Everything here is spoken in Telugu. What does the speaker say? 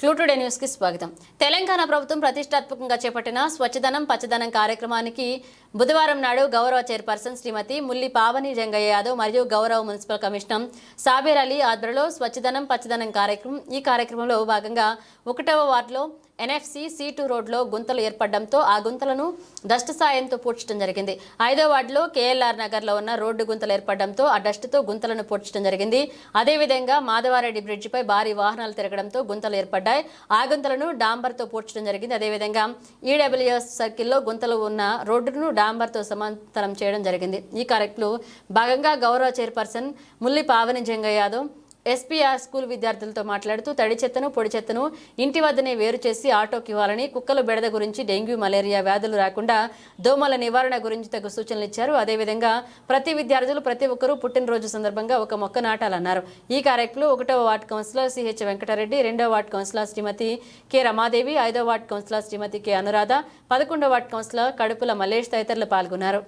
క్లూటుడే న్యూస్కి స్వాగతం. తెలంగాణ ప్రభుత్వం ప్రతిష్టాత్మకంగా చేపట్టిన స్వచ్ఛదనం పచ్చదనం కార్యక్రమానికి బుధవారం నాడు గౌరవ చైర్పర్సన్ శ్రీమతి ముల్లి పావని జంగయ్య యాదవ్ మరియు గౌరవ మున్సిపల్ కమిషనర్ సాబీర్ అలీ ఆధ్వర్యంలో స్వచ్ఛదనం పచ్చదనం కార్యక్రమం ఈ కార్యక్రమంలో భాగంగా ఒకటవ వార్డులో ఎన్ఎఫ్సి సి టూ రోడ్లో గుంతలు ఏర్పడడంతో ఆ గుంతలను డస్ట్ సాయంతో పూడ్చడం జరిగింది. ఐదో వార్డులో కేఎల్ఆర్ నగర్లో ఉన్న రోడ్డు గుంతలు ఏర్పడడంతో ఆ డస్ట్తో గుంతలను పూడ్చడం జరిగింది. అదేవిధంగా మాధవారెడ్డి బ్రిడ్జిపై భారీ వాహనాలు తిరగడంతో గుంతలు ఏర్పడ్డాయి. ఆ గుంతలను డాంబర్తో పూడ్చడం జరిగింది. అదేవిధంగా ఈడబ్ల్యూఎస్ సర్కిల్లో గుంతలు ఉన్న రోడ్డును డాంబర్తో సమాంతరం చేయడం జరిగింది. ఈ కార్యక్రమంలో భాగంగా గౌరవ chairperson Mulli Pavani Janga Yadav SPR school విద్యార్థులతో మాట్లాడుతూ తడి చెత్తను పొడి చెత్తను ఇంటి వద్దనే వేరు చేసి ఆటోకి ఇవ్వాలని కుక్కల బెడద గురించి డెంగ్యూ మలేరియా వ్యాధులు రాకుండా దోమల నివారణ గురించి తగు సూచనలు ఇచ్చారు. అదేవిధంగా ప్రతి విద్యార్థులు ప్రతి ఒక్కరూ పుట్టినరోజు సందర్భంగా ఒక మొక్క నాటాలన్నారు. ఈ కార్యక్రమంలో ఒకటవ వార్డ్ కౌన్సిలర్ సిహెచ్ వెంకటరెడ్డి రెండవ ward councillor Shrimati K Ramadevi ఐదవ ward councillor Shrimati K Anuradha పదకొండవ వార్డ్ కౌన్సిలర్ కడుపుల మల్లేష్ తదితరులు పాల్గొన్నారు.